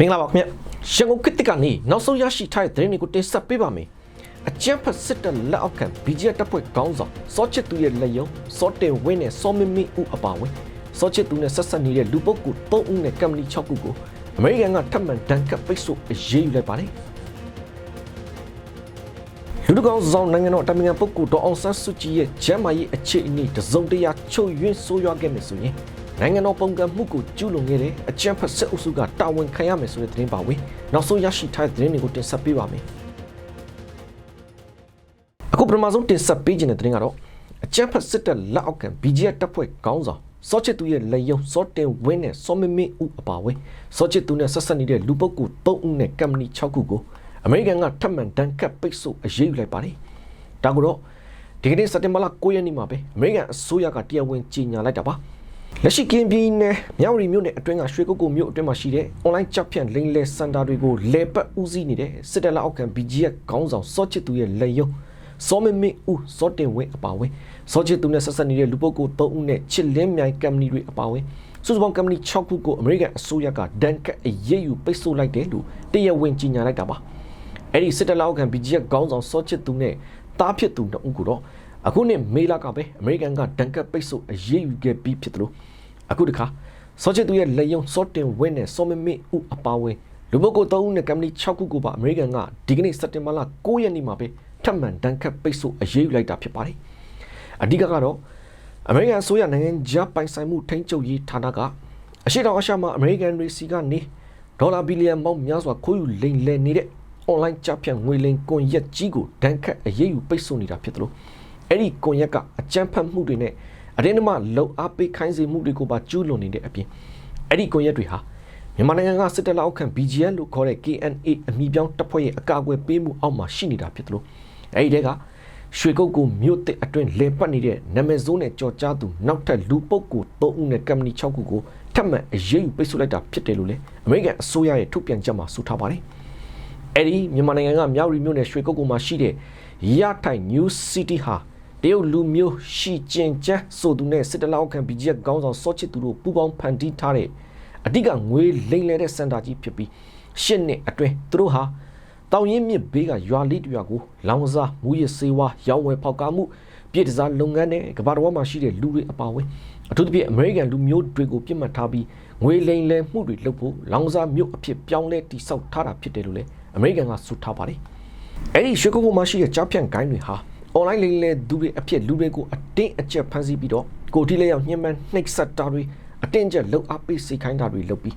မင်္ဂလာပါခင်ဗျရန်ကုန်ခေတ်သစ်ကနေနောက်ဆုံးရရှိထားတဲ့သတင်းတွေကိုတင်ဆက်ပေးပါမယ်အကြမ်းဖက်စစ်တပ်လက်အောက်ခံ BGF တပ်ဖွဲ့ခေါင်းဆောင်စောချစ်သူရဲ့လက်ယုံစောတင်ဝင်းနဲ့စောမင်းမင်းဦးအပါအဝင်စောချစ်သူနဲ့ဆက်ဆက်နေတဲ့လူပုဂ္ဂိုလ်၃ဦးနဲ့ကမ္ပဏီ၆ခုကိုအမေရိကန်ကထပ်မံဒဏ်ခတ်ပိတ်ဆို့အရေးယူလိုက်ပါတယ်လူတကောင်ဆောင်နိုင်ငံတော်အတိုင်ပင်ခံပုဂ္ဂိုလ်ဒေါ်အောင်ဆန်းစုကြည်ရဲ့ဂျမ်းမာရေးအခြေအနေတစုံတရာချုပ်ယွင်းဆိုးရွားခဲ့မယ်ဆိုရင် နိုင်ငံတော်ပုံကံမှုကိုကျူးလွန်ခဲ့တဲ့အကြမ်းဖက်စစ်အုပ်စုကတာဝန်ခံရမယ်ဆိုတဲ့သတင်းပါဝင်နောက်ဆုံးရရှိထားတဲ့သတင်းတွေကိုတင်ဆက်ပေးပါမယ်အခုပထမဆုံးတင်ဆက်ပေးခြင်းတဲ့သတင်းကတော့အကြမ်းဖက်စစ်တပ်လက်အောက်ခံ BGF တပ်ဖွဲ့ခေါင်းဆောင်စောချစ်သူရဲ့လက်ယုံစောတင်ဝင်းနဲ့စောမမင်းဦးအပါအဝင်စောချစ်သူနဲ့ဆက်ဆက်နေတဲ့လူပုဂ္ဂိုလ်၃ဦးနဲ့ကမ္ပဏီ6ခုကိုအမေရိကန်ကထပ်မံဒဏ်ခတ်ပိတ်ဆို့အရေးယူလိုက်ပါတယ်။ဒါကိုတော့ဒီကနေ့စက်တင်ဘာလ9ရက်နေ့မှာပဲအမေရိကန်အစိုးရကတရားဝင်ကြေညာလိုက်တာပါ။ လက်ရှိကင်းပြည်နယ်မြောက်ရီမြို့နယ်အတွင်းကရွှေကုတ်ကုတ်မြို့အတွင်းမှာရှိတဲ့ online ကြောက်ဖြန့်လိမ်လည်စင်တာတွေကိုလေပတ်ဦးစီးနေတဲ့စစ်တပ်လက်အောက်ခံ BGF ခေါင်းဆောင်စောချစ်သူရဲ့လက်ယုံစောမမင်းဦးစောတင်ဝင်းအပါအဝင်စောချစ်သူနဲ့ဆက်ဆက်နေတဲ့လူပုဂ္ဂိုလ်၃ဦးနဲ့ချစ်လင်းမြိုင်ကမ္ပဏီတွေအပါအဝင်စုစုပေါင်းကမ္ပဏီ6ခုကိုအမေရိကန်အစိုးရကဒဏ်ခတ်အရေးယူပိတ်ဆို့လိုက်တယ်လို့တရားဝင်ကြေညာလိုက်တာပါအဲ့ဒီစစ်တပ်လောက်ခံ BGF ခေါင်းဆောင်စောချစ်သူနဲ့တားဖြစ်သူတို့ကိုတော့ အခုနှစ်မေလကပဲအမေရိကန်ကဒဏ်ခတ်ပိတ်ဆို့အရေးယူခဲ့ပြီးဖြစ်တယ်လို့အခုတခါစောချစ်သူရဲ့လက်ယုံစောတင်ဝင်းနဲ့စောမမင်းဦးအပါအဝင်လူပုဂ္ဂိုလ်၃ဦးနဲ့ကမ္ပဏီ6ခုကိုပါအမေရိကန်ကဒီကနေ့စက်တင်ဘာလ9ရက်နေ့မှာပဲထပ်မံဒဏ်ခတ်ပိတ်ဆို့အရေးယူလိုက်တာဖြစ်ပါတယ်။အဓိကကတော့အမေရိကန်အစိုးရနိုင်ငံခြားပိုင်ဆိုင်မှုထိန်းချုပ်ရေးဌာနကအရှိတောင်အရှမှာအမေရိကန်တွေစီကနေဒေါ်လာဘီလီယံပေါင်းများစွာခိုးယူလိမ်လည်နေတဲ့ online ကြဖြန့်ငွေလိမ်ကွန်ရက်ကြီးကိုဒဏ်ခတ်အရေးယူပိတ်ဆို့နေတာဖြစ်တယ်လို့ အဲ့ဒီကွန်ရက်ကအကြမ်းဖက်မှုတွေနဲ့အတင်းအဓမ္မလုံအားပေးခိုင်းစေမှုတွေကိုပါကျူးလွန်နေတဲ့အပြင်အဲ့ဒီကွန်ရက်တွေဟာမြန်မာနိုင်ငံကစစ်တပ်လက်အောက်ခံ BGN လို့ခေါ်တဲ့ KNA အမည်ပြောင်းတပ်ဖွဲ့ရဲ့အကာအကွယ်ပေးမှုအောက်မှာရှိနေတာဖြစ်တယ်လို့အဲ့ဒီတဲကရွှေကုတ်ကိုမြို့တစ်အတွင်းလေပတ်နေတဲ့နာမည်စိုးနဲ့ကြော်ကြားသူနောက်ထပ်လူပုဂ္ဂိုလ်၃ဦးနဲ့ကမ္ပဏီ6ခုကိုထပ်မံအရေးယူပိတ်ဆို့လိုက်တာဖြစ်တယ်လို့လည်းအမေရိကန်အစိုးရရဲ့ထုတ်ပြန်ချက်မှာဆိုထားပါတယ်။အဲ့ဒီမြန်မာနိုင်ငံကမြောက်ရီမြို့နယ်ရွှေကုတ်ကိုမှာရှိတဲ့ရထိုင် New City ဟာ တရုတ်လူမျိုးရှီကျင်ကျန်းဆိုသူနဲ့စစ်တလောက်ခံ BGF ခေါင်းဆောင်စောချစ်သူတို့ပူးပေါင်းဖန်တီးထားတဲ့အဓိကငွေလိမ်လည်တဲ့စင်တာကြီးဖြစ်ပြီးရှစ်နှစ်အတွင်းသူတို့ဟာတောင်ရင်မြစ်ဘေးကရွာလေးတရွာကိုလောင်စာမူရစေဝါရောင်းဝယ်ဖောက်ကားမှုပြည်တစားလုပ်ငန်းနဲ့ကမ္ဘာတော်မှာရှိတဲ့လူတွေအပါအဝင်အထူးသဖြင့်အမေရိကန်လူမျိုးတွေကိုပြစ်မှတ်ထားပြီးငွေလိမ်လည်မှုတွေလုပ်ဖို့လောင်စာမြို့အဖြစ်ပြောင်းလဲတိစောက်ထားတာဖြစ်တယ်လို့လည်းအမေရိကန်ကဆိုထားပါတယ်။အဲ့ဒီရွှေကုတ်ကုတ်မှာရှိတဲ့ကြားဖြန့်ကိုင်းတွေဟာ online လိမ်လည်သူတွေအဖြစ်လူတွေကိုအတင်းအကျပ်ဖမ်းဆီးပြီးတော့ကိုတီလေးရောက်ညှဉ်းပန်းနှိပ်စက်တာတွေအတင်းကျပ်လှုပ်အားပေးစိတ်ခိုင်းတာတွေလုပ်ပြီး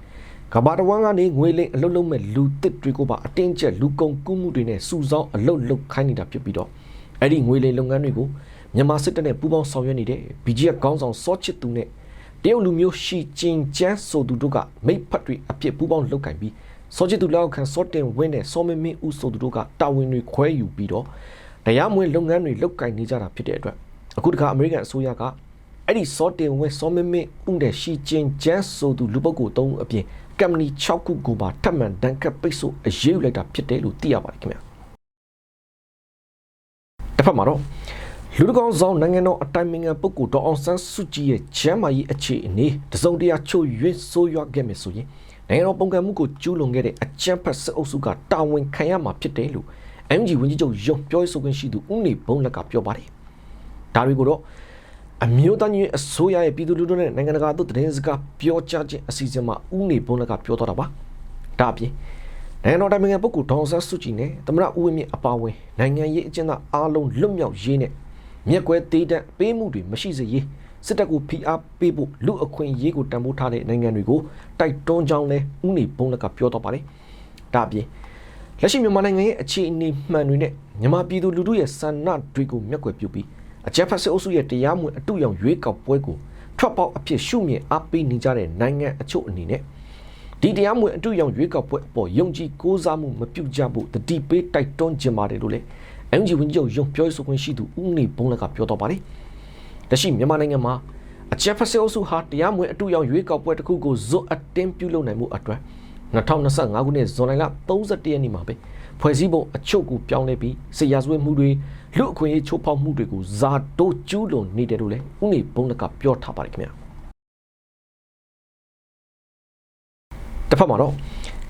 ကဘာတဝမ်းကနေငွေလိမ်အလုတ်လုံးမဲ့လူတစ်တွေကိုပါအတင်းကျပ်လူကုန်ကူးမှုတွေနဲ့စုဆောင်းအလုတ်လုတ်ခိုင်းနေတာဖြစ်ပြီးတော့အဲ့ဒီငွေလိမ်လုပ်ငန်းတွေကိုမြန်မာစစ်တပ်နဲ့ပူးပေါင်းဆောင်ရွက်နေတဲ့ BGF ခေါင်းဆောင်စောချစ်သူနဲ့တရုတ်လူမျိုးရှီကျင်ကျန်းဆိုသူတို့ကမိတ်ဖက်တွေအဖြစ်ပူးပေါင်းလုပ်ကင်ပြီးစောချစ်သူလောက်ခံစောတင်ဝင်းနဲ့စောမင်းမင်းဦးဆိုသူတို့ကတာဝန်တွေခွဲယူပြီးတော့ တရားမဝင်လုပ်ငန်းတွေလုပ်ကင်နေကြတာဖြစ်တဲ့အတွက်အခုတခါအမေရိကန်အစိုးရကအဲ့ဒီစောတင်ဝင်းစောမင်းမင်းဦးတဲ့ရှီကျင်ကျန်းဆိုသူလူပုဂ္ဂိုလ်၃ဦးအပြင်ကမ္ပဏီ6ခုကိုပါထပ်မံဒဏ်ခတ်ပိတ်ဆို့အရေးယူလိုက်တာဖြစ်တယ်လို့သိရပါတယ်ခင်ဗျာတစ်ဖက်မှာတော့လူတကောင်ဆောင်နိုင်ငံတော်အတိုင်ပင်ခံပုဂ္ဂိုလ်ဒေါ်အောင်ဆန်းစုကြည်ရဲ့ဂျမ်းမာရေးအခြေအနေတစုံတရာချုပ်ရွေးဆိုးရွားခဲ့မယ်ဆိုရင်နိုင်ငံတော်ပုံကံမှုကိုကျူးလွန်ခဲ့တဲ့အကြမ်းဖက်စစ်အုပ်စုကတာဝန်ခံရမှာဖြစ်တယ်လို့ MG ဝန်ကြီးချုပ်ရုံပြောရေးဆိုခွင့်ရှိသူဦးနေဘုံလက်ကပြောပါတယ်ဒါတွေကိုတော့အမျိုးသားညီအစိုးရရဲ့ပြည်သူလူထုနဲ့နိုင်ငံတကာတို့သတင်းစကားပြောကြားခြင်းအစီအစဉ်မှာဦးနေဘုံလက်ကပြောတော့တာပါဒါအပြင်နိုင်ငံတော်တိုင်ပင်ခံပုဂ္ဂိုလ်ဒေါအောင်ဆန်းစုကြည်နဲ့သမ္မတဦးဝင်းမြင့်အပါအဝင်နိုင်ငံရေးအကျဉ်းသားအားလုံးလွတ်မြောက်ရေးနဲ့မြက်ကွဲသေးတဲ့ပေးမှုတွေမရှိစေရေးစစ်တပ်ကိုဖိအားပေးဖို့လူအခွင့်အရေးကိုတန်ဖိုးထားတဲ့နိုင်ငံတွေကိုတိုက်တွန်းကြောင်းလဲဦးနေဘုံလက်ကပြောတော့ပါတယ်ဒါအပြင် လက်ရှိမြန်မာနိုင်ငံရဲ့အခြေအနေမှန်တွေနဲ့မြန်မာပြည်သူလူထုရဲ့ဆန္ဒတွေကိုမျက်ကွယ်ပြုပြီးအကြမ်းဖက်စစ်အုပ်စုရဲ့တရားမဝင်အတုရောင်ရွေးကောက်ပွဲကိုထွက်ပေါက်အဖြစ်ရှုမြင်အားပေးနေကြတဲ့နိုင်ငံအချို့အနေနဲ့ဒီတရားမဝင်အတုရောင်ရွေးကောက်ပွဲအပေါ်ယုံကြည်ကိုးစားမှုမပြုကြဖို့တတိပေးတိုက်တွန်းခြင်းပါတယ်လို့လည်း MG ဝန်ကြီးချုပ်ယုံပြောရေးဆိုခွင့်ရှိသူဦးနေဘုံလက်ကပြောတော့ပါတယ်။တရှိမြန်မာနိုင်ငံမှာအကြမ်းဖက်စစ်အုပ်စုဟာတရားမဝင်အတုရောင်ရွေးကောက်ပွဲတစ်ခုကိုဇွတ်အတင်းပြုလုပ်နိုင်မှုအတွက် 2025ခုနှစ်ဇွန်လ31ရက်နေ့မှာပဲဖွဲ့စည်းပုံအချုပ်ကိုပြောင်းလဲပြီးစစ်ရာဇဝတ်မှုတွေလူအခွင့်အရေးချိုးဖောက်မှုတွေကိုဇာတိုးကျူးလွန်နေတယ်လို့လည်းဦးနေဘုံလက်ကပြောထားပါတယ်ခင်ဗျာတစ်ဖက်မှာတော့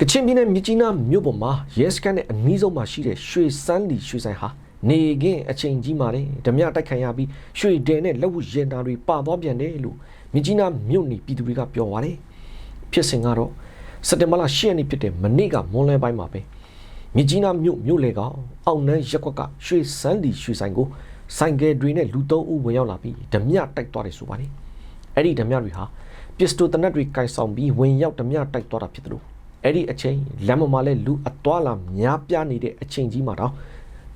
ကကချင်ပြည်နယ်မြစ်ကြီးနားမြို့ပေါ်မှာရဲစခန်းနဲ့အနီးဆုံးမှာရှိတဲ့ရွှေစန်းလီရွှေဆိုင်ဟာနေကင်းအချိန်ကြီးမှာတဲ့ဓမြတိုက်ခံရပြီးရွှေဒဲနဲ့လက်ဝတ်ရင်တာတွေပါသွားပြန်တယ်လို့မြစ်ကြီးနားမြို့နေပြည်သူတွေကပြောပါတယ်ဖြစ်စဉ်ကတော့ စက်တင်ဘာလ10ရက်နေ့ဖြစ်တဲ့မနေ့ကမွန်းလွဲပိုင်းမှာပဲမြစ်ကြီးနားမြို့မြို့လေကောင်အောင်နန်းရက်ကွက်ကရွှေစန်းလီရွှေဆိုင်ကိုဆိုင်ကယ်တွေနဲ့လူသုံးဦးဝင်ရောက်လာပြီးဓမြတိုက်သွားတယ်ဆိုပါတယ်အဲ့ဒီဓမြတွေဟာပစ္စတိုတနက်တွေကင်ဆောင်ပြီးဝင်ရောက်ဓမြတိုက်သွားတာဖြစ်တယ်လို့အဲ့ဒီအချိန်လမ်းမမှာလဲလူအသွားလာများပြားနေတဲ့အချိန်ကြီးမှာတော့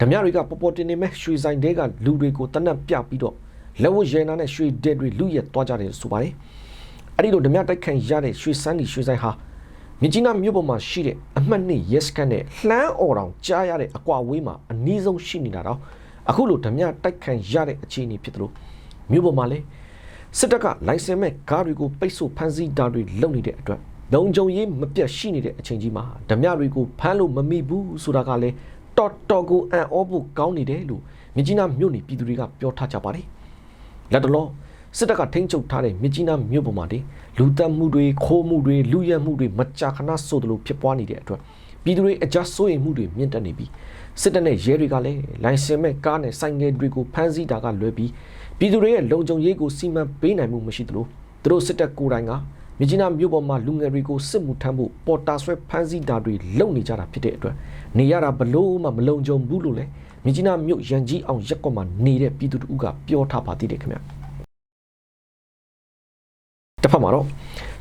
ဓမြတွေကပေါ်ပေါ်တင်နေမဲ့ရွှေဆိုင်တဲကလူတွေကိုတနက်ပြပြီးတော့လက်ဝတ်ရဲနာနဲ့ရွှေဒဲတွေလူရက်သွားကြတယ်ဆိုပါတယ်အဲ့ဒီလိုဓမြတိုက်ခံရတဲ့ရွှေစန်းဒီရွှေဆိုင်ဟာ မြကြီးနားမြို့ပေါ်မှာရှိတဲ့အမှတ်နှစ်ရက်စကန်နဲ့လှမ်းအော်တောင်ကြားရတဲ့အကွာဝေးမှာအနည်းဆုံးရှိနေတာတော့အခုလိုဓမြတိုက်ခံရတဲ့အခြေအနေဖြစ်တယ်လို့မြို့ပေါ်မှာလဲစစ်တပ်ကလိုင်စင်မဲ့ကားတွေကိုပိတ်ဆို့ဖမ်းဆီးတာတွေလုပ်နေတဲ့အတွက်လုံခြုံရေးမပြတ်ရှိနေတဲ့အချိန်ကြီးမှာဓမြတွေကိုဖမ်းလို့မမိဘူးဆိုတာကလည်းတော်တော်ကိုအံ့ဩဖို့ကောင်းနေတယ်လို့မြကြီးနားမြို့နေပြည်သူတွေကပြောထားကြပါတယ်။လက်တလောစစ်တပ်ကထိန်းချုပ်ထားတဲ့မြကြီးနားမြို့ပေါ်မှာတည်း လူတက်မှုတွေခိုးမှုတွေလူရက်မှုတွေမကြာခဏဆိုသလိုဖြစ်ပွားနေတဲ့အတွက်ပြည်သူတွေအကြစိုးရိမ်မှုတွေမြင့်တက်နေပြီးစစ်တပ်နဲ့ရဲတွေကလည်းလိုင်စင်မဲ့ကားနဲ့ဆိုင်ငယ်တွေကိုဖမ်းဆီးတာကလွဲပြီးပြည်သူတွေရဲ့လုံခြုံရေးကိုစီမံပေးနိုင်မှုမရှိသလိုသူတို့စစ်တပ်ကိုယ်တိုင်ကမြကြီးနားမြို့ပေါ်မှာလူငယ်တွေကိုစစ်မှုထမ်းဖို့ပေါ်တာဆွဲဖမ်းဆီးတာတွေလုပ်နေကြတာဖြစ်တဲ့အတွက်နေရတာဘလို့မှမလုံခြုံဘူးလို့လည်းမြကြီးနားမြို့ရန်ကြီးအောင်ရက်ကွက်မှာနေတဲ့ပြည်သူတို့ကပြောထားပါသေးတယ်ခင်ဗျ တစ်ဖက်မှာတော့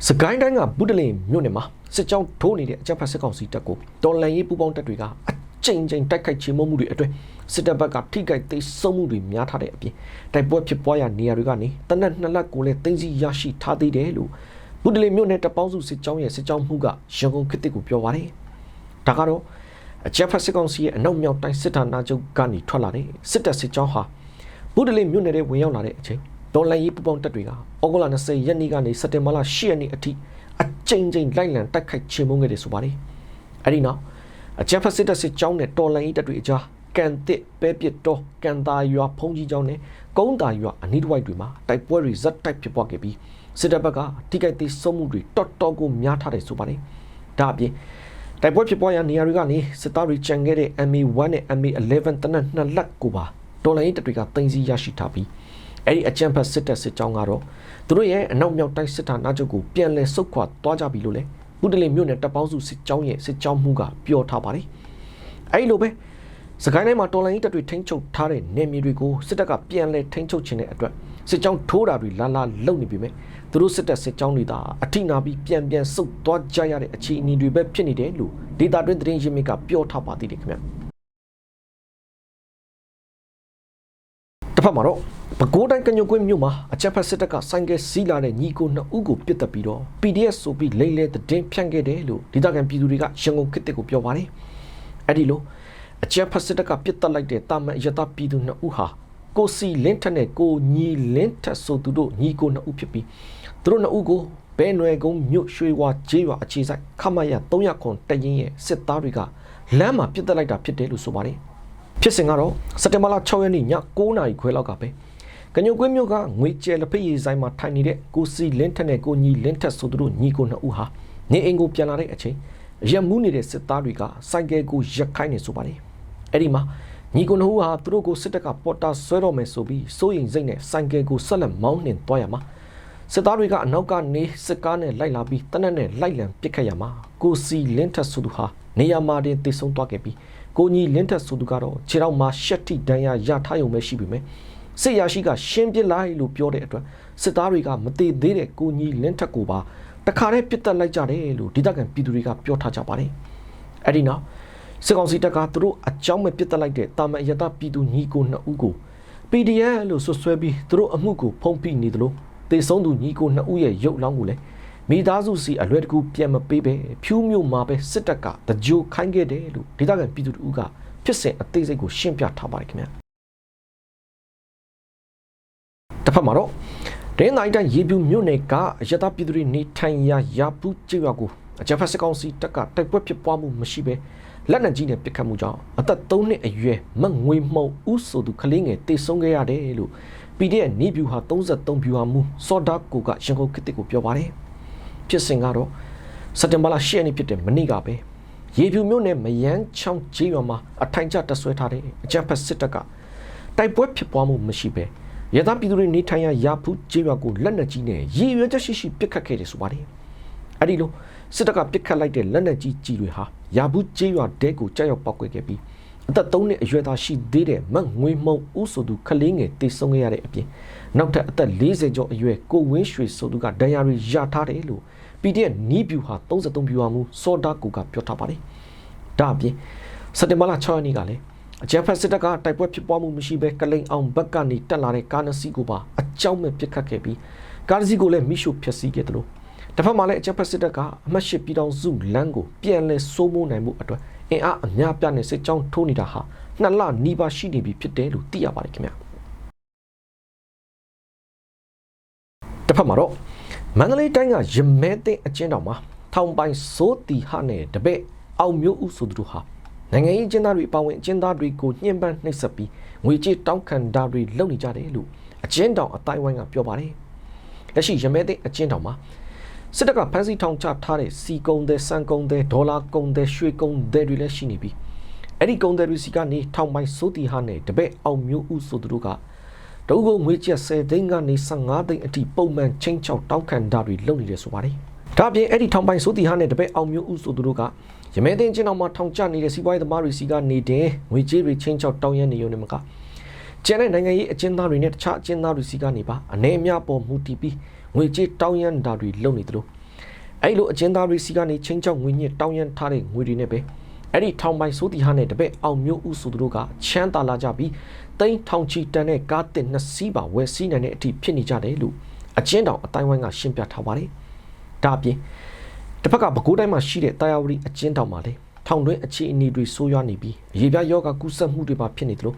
စကိုင်းတိုင်းကဗုဒ္ဓလင်မြို့နယ်မှာစစ်ကြောင်းထိုးနေတဲ့အကြမ်းဖက်စစ်ကောင်စီတပ်ကိုတော်လန်ရေးပူပေါင်းတပ်တွေကအကြိမ်ကြိမ်တိုက်ခိုက်ချေမှုမှုတွေအတွင်းစစ်တပ်ဘက်ကထိခိုက်သိမ်းဆုံးမှုတွေများထားတဲ့အပြင်တိုက်ပွဲဖြစ်ပွားရာနေရာတွေကနေတနက်နှစ်လက်ကိုလည်းသိမ်းဆီးရရှိထားသေးတယ်လို့ဗုဒ္ဓလင်မြို့နယ်တပေါင်းစုစစ်ကြောင်းရဲ့စစ်ကြောင်းမှုကရန်ကုန်ခေတ်တစ်ကိုပြောပါတယ်ဒါကတော့အကြမ်းဖက်စစ်ကောင်စီရဲ့အနောက်မြောက်တိုင်းစစ်ဌာနချုပ်ကနေထွက်လာတဲ့စစ်တပ်စစ်ကြောင်းဟာဗုဒ္ဓလင်မြို့နယ်ထဲဝင်ရောက်လာတဲ့အချိန် ဒေါ်လာရေးပူပေါင်းတပ်တွေကဩဂုတ်လ20ရက်နေ့ကနေစက်တင်ဘာလ10ရက်နေ့အထိအကြိမ်ကြိမ်လိုက်လံတိုက်ခိုက်ချေမှုန်းခဲ့တယ်ဆိုပါတယ်အဲ့ဒီနောက်အကြမ်းဖက်စစ်တပ်စစ်ကြောင်းနဲ့တော်လန်ရေးတပ်တွေအကြားကန်တစ်ပဲပစ်တော်ကန်တာရွာဖုံးကြီးကျောင်းနဲ့ကုန်းတာရွာအနီးတစ်ဝိုက်တွေမှာတိုက်ပွဲတွေဇက်တိုက်ဖြစ်ပွားခဲ့ပြီးစစ်တပ်ဘက်ကထိခိုက်သေးဆုံးမှုတွေတော်တော်ကိုများထားတယ်ဆိုပါတယ်ဒါအပြင်တိုက်ပွဲဖြစ်ပွားရာနေရာတွေကနေစစ်သားတွေကြံခဲ့တဲ့ MA1 နဲ့ MA11 တနက်နှစ်လက်ကိုပါတော်လိုင်းတပ်တွေကတင်စီရရှိထားပြီး အဲ့ဒီအကြံဖတ်စစ်တပ်စစ်ကြောင်းကတော့သူတို့ရဲ့အနောက်မြောက်တိုင်းစစ်ဌာနချုပ်ကိုပြန်လည်ဆုတ်ခွာသွားကြပြီလို့လေဘုဒ္ဓလင်မြို့နယ်တပ်ပေါင်းစုစစ်ကြောင်းရဲ့စစ်ကြောင်းမှုကပြောထားပါတယ်အဲ့ဒီလိုပဲစကိုင်းတိုင်းမှာတော်လိုင်းတပ်တွေထိန်းချုပ်ထားတဲ့နေမြေတွေကိုစစ်တပ်ကပြန်လည်ထိန်းချုပ်ခြင်းတဲ့အတွက်စစ်ကြောင်းထိုးတာတွေလာလာလုပ်နေပြီမဲ့သူတို့စစ်တပ်စစ်ကြောင်းတွေသာအထိနာပြီးပြန်ပြန်ဆုတ်သွားကြရတဲ့အခြေအနေတွေပဲဖြစ်နေတယ်လို့ဒေတာတွင်းသတင်းရင်းမြစ်ကပြောထားပါသေးတယ်ခင်ဗျတစ်ဖက်မှာတော့ ပဲခူးတိုင်းကညုတ်ကွင်းမြို့မှာအချက်ဖက်စစ်တပ်ကဆိုင်ကယ်စီးလာတဲ့ညီကိုနှစ်ဦးကိုပြစ်တက်ပြီးတော့ PDF ဆိုပြီးလိမ့်လဲသတင်းဖြန့်ခဲ့တယ်လို့ဒေသခံပြည်သူတွေကရန်ကုန်ခေတ်တစ်ကိုပြောပါတယ်အဲ့ဒီလိုအချက်ဖက်စစ်တပ်ကပြစ်တက်လိုက်တဲ့တာမန်ရတပြည်သူနှစ်ဦးဟာကိုစီလင်းထက်နဲ့ကိုညီလင်းထက်ဆိုသူတို့ညီကိုနှစ်ဦးဖြစ်ပြီးသူတို့နှစ်ဦးကိုဘဲနွယ်ကုန်းမြို့ရွှေဝါကျေးရွာအခြေဆိုင်ခမရ300ခွန်တရင်ရဲ့စစ်သားတွေကလမ်းမှာပြစ်တက်လိုက်တာဖြစ်တယ်လို့ဆိုပါတယ်ဖြစ်စဉ်ကတော့စက်တင်ဘာလ6ရက်နေ့ည9:00နာရီခွဲလောက်ကပဲ ကညုတ်ကွင်းမြို့ကငွေကျဲလက်ဖက်ရည်ဆိုင်မှာထိုင်နေတဲ့ကိုစီလင်းထက်နဲ့ကိုညီလင်းထက်ဆိုသူတို့ညီကိုနှစ်ဦးဟာနေအိမ်ကိုပြန်လာတဲ့အချိန်ရက်မှုနေတဲ့စစ်သားတွေကစိုက်ကဲကိုရက်ခိုင်းနေဆိုပါတယ်အဲ့ဒီမှာညီကိုနှစ်ဦးဟာသူတို့ကိုစစ်တပ်ကပေါ်တာဆွဲတော့မယ်ဆိုပြီးစိုးရိမ်စိတ်နဲ့စိုက်ကဲကိုဆက်လက်မောင်းနှင်သွားရမှာစစ်သားတွေကအနောက်ကနေစစ်ကားနဲ့လိုက်လာပြီးတနက်နဲ့လိုက်လံပစ်ခတ်ရမှာကိုစီလင်းထက်ဆိုသူဟာနေရာမှာတင်တည်ဆုံသွားခဲ့ပြီးကိုညီလင်းထက်ဆိုသူကတော့ခြေထောက်မှာရှက်တိဒဏ်ရာရထားရုံပဲရှိပြီမယ် စစ်ရရှိကရှင်းပစ်လိုက်လို့ပြောတဲ့အတွက်စစ်သားတွေကမသေးသေးတဲ့ကိုညီလင်းထက်ကိုပါတခါတည်းပြစ်တက်လိုက်ကြတယ်လို့ဒေသခံပြည်သူတွေကပြောထားကြပါတယ်အဲ့ဒီနောက်စစ်ကောင်စီတပ်ကသူတို့အကြောင်းမဲ့ပြစ်တက်လိုက်တဲ့တာမန်ရတပြည်သူညီကိုနှစ်ဦးကို PDF လို့ဆွဆွဲပြီးသူတို့အမှုကိုဖုံးဖိနေတယ်လို့တေဆုံးသူညီကိုနှစ်ဦးရဲ့ရုပ်လောင်းကိုလည်းမိသားစုစီအလွယ်တကူပြန်မပေးပဲဖြူးမြို့မှာပဲစစ်တပ်ကတကြိုခိုင်းခဲ့တယ်လို့ဒေသခံပြည်သူတို့ကဖြစ်စဉ်အသေးစိတ်ကိုရှင်းပြထားပါတယ်ခင်ဗျာ ဖက်မှာတော့ဒင်းနိုင်တိုင်းရေပြူမြို့နယ်ကအရတာပြည်သူတွေနေထိုင်ရာရာပူးကျေးရွာကိုအကြမ်းဖက်စစ်ကောင်စီတပ်ကတိုက်ပွဲဖြစ်ပွားမှုမရှိပဲလက်နက်ကြီးနဲ့ပစ်ခတ်မှုကြောင့်အသက်3နှစ်အရွယ်မငွေမှုံဦးဆိုသူကလေးငယ်တေဆုံးခဲ့ရတယ်လို့ PDF နေဗျူဟာ33ဗျူဟာမူစော်ဒါကိုကရန်ကုန်ခေတ်ကိုပြောပါတယ်ဖြစ်စဉ်ကတော့စက်တင်ဘာလ10ရက်နေ့ဖြစ်တဲ့မနေ့ကပဲရေဖြူမြို့နယ်မယန်းချောင်းကျေးရွာမှာအထိုင်ကျတပ်ဆွဲထားတဲ့အကြမ်းဖက်စစ်တပ်ကတိုက်ပွဲဖြစ်ပွားမှုမရှိပဲ ရသပြည်သူတွေနေထိုင်ရာရာဖူးကျေးရွာကိုလက်နက်ကြီးနဲ့ရည်ရွယ်ချက်ရှိရှိပစ်ခတ်ခဲ့တယ်ဆိုပါတယ်အဲ့ဒီလိုစစ်တပ်ကပစ်ခတ်လိုက်တဲ့လက်နက်ကြီးကြီးတွေဟာရာဘူးကျေးရွာတဲကိုကြောက်ရောက်ပောက်ကွယ်ခဲ့ပြီးအသက်3နှစ်အရွယ်သားရှိသေးတဲ့မတ်ငွေမှုံဦးဆိုသူခလေးငယ်တေဆုံးခဲ့ရတဲ့အပြင်နောက်ထပ်အသက်40ကျော်အရွယ်ကိုဝင်းရွှေဆိုသူကဒဏ်ရာတွေရထားတယ်လို့ PDF နီးဗျူဟာ33ဗျူဟာမူစောဒါကူကပြောထားပါတယ်။ဒါအပြင်စက်တင်ဘာလ6ရက်နေ့ကလည်း အကြမ်းဖက်စစ်တပ်ကတိုက်ပွဲဖြစ်ပွားမှုမရှိဘဲကလိန်အောင်ဘက်ကနေတက်လာတဲ့ကားနစီကိုပါအကြောင်းမဲ့ပစ်ခတ်ခဲ့ပြီးကားနစီကိုလည်းမိရှုဖျက်ဆီးခဲ့တယ်လို့တစ်ဖက်မှာလည်းအကြမ်းဖက်စစ်တပ်ကအမတ်ရှိပြည်တော်စုလမ်းကိုပြန်လဲစိုးမိုးနိုင်မှုအတွက်အင်အားအများပြားနဲ့စစ်ကြောင်းထိုးနေတာဟာနှစ်လနီးပါးရှိနေပြီဖြစ်တယ်လို့သိရပါတယ်ခင်ဗျာတစ်ဖက်မှာတော့မန္တလေးတိုင်းကရမဲသိန်းအကျဉ်းတော်မှာထောင်ပိုင်စိုးတီဟနဲ့တပည့်အောင်မျိုးဦးဆိုသူတို့ဟာ နိုင်ငံရေးအကျဉ်းသားတွေအပါအဝင်အကျဉ်းသားတွေကိုညှဉ်းပန်းနှိပ်စက်ပြီးငွေကြေးတောင်းခံတာတွေလုပ်နေကြတယ်လို့အကျဉ်းတော်အတိုင်းဝိုင်းကပြောပါတယ်လက်ရှိရမဲသိန်းအကျဉ်းတော်မှာစစ်တပ်ကဖမ်းဆီးထောင်ချထားတဲ့စီကုံတဲ့စံကုံတဲ့ဒေါ်လာကုံတဲ့ရွှေကုံတဲ့တွေလည်းရှိနေပြီးအဲ့ဒီကုံတဲ့တွေစီကနေထောင်ပိုင်စိုးတီဟနဲ့တပည့်အောင်မျိုးဦးဆိုသူတို့ကတအုပ်ကိုငွေကျပ်10သိန်းကနေ15သိန်းအထိပုံမှန်ချင်းချောက်တောင်းခံတာတွေလုပ်နေတယ်ဆိုပါတယ်။ဒါ့အပြင်အဲ့ဒီထောင်ပိုင်စိုးတီဟာနဲ့တပည့်အောင်မျိုးဦးဆိုသူတို့ကရမဲသိန်းချင်းအောင်မှာထောင်ကျနေတဲ့စီးပွားရေးသမားတွေစီကနေတယ်ငွေကြေးတွေချင်းချောက်တောင်းရနေရုံနဲ့မကကျန်တဲ့နိုင်ငံရေးအကျဉ်းသားတွေနဲ့တခြားအကျဉ်းသားတွေစီကနေပါအနေအများပေါ်မူတည်ပြီးငွေကြေးတောင်းရန်တာတွေလုပ်နေသလိုအဲ့လိုအကျဉ်းသားတွေစီကနေချင်းချောက်ငွေညစ်တောင်းရန်ထားတဲ့ငွေတွေနဲ့ပဲအဲ့ဒီထောင်ပိုင်စိုးတီဟာနဲ့တပည့်အောင်မျိုးဦးဆိုသူတို့ကချမ်းသာလာကြပြီးတိန်းထောင်ချီတန်တဲ့ကားတင်နှစ်စီးပါဝယ်စီးနိုင်တဲ့အထိဖြစ်နေကြတယ်လို့အကျဉ်းတော်အတိုင်းဝိုင်းကရှင်းပြထားပါတယ်။ဒါအပြင် တစ်ဖက်ကပဲခူးတိုင်းမှာရှိတဲ့တာယာဝတီအကျဉ်းတော်မှာလေထောင်တွင်းအခြေအနေတွေဆိုးရွားနေပြီးအရေးပြယောဂကူးစက်မှုတွေပါဖြစ်နေသလို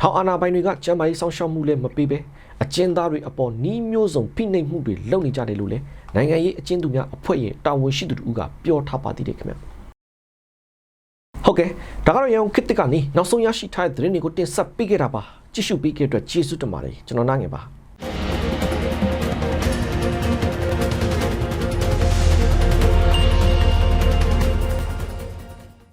ထောင်အာဏာပိုင်တွေကကျန်းမာရေးစောင့်ရှောက်မှုလည်းမပေးဘဲအကျဉ်းသားတွေအပေါ်နှီးမျိုးစုံဖိနှိပ်မှုတွေလုပ်နေကြတယ်လို့လည်းနိုင်ငံရေးအကျဉ်းသူများအဖွဲ့ရဲ့တာဝန်ရှိသူတို့ကပြောထားပါသေးတယ်ခင်ဗျာ။ဟုတ်ကဲ့ဒါကတော့ရန်ကုန်ခေတ်တစ်ကနေနောက်ဆုံးရရှိထားတဲ့သတင်းတွေကိုတင်ဆက်ပေးခဲ့တာပါကြည့်ရှုပေးခဲ့တဲ့အတွက်ကျေးဇူးတင်ပါတယ်ကျွန်တော်နိုင်ငယ်ပါ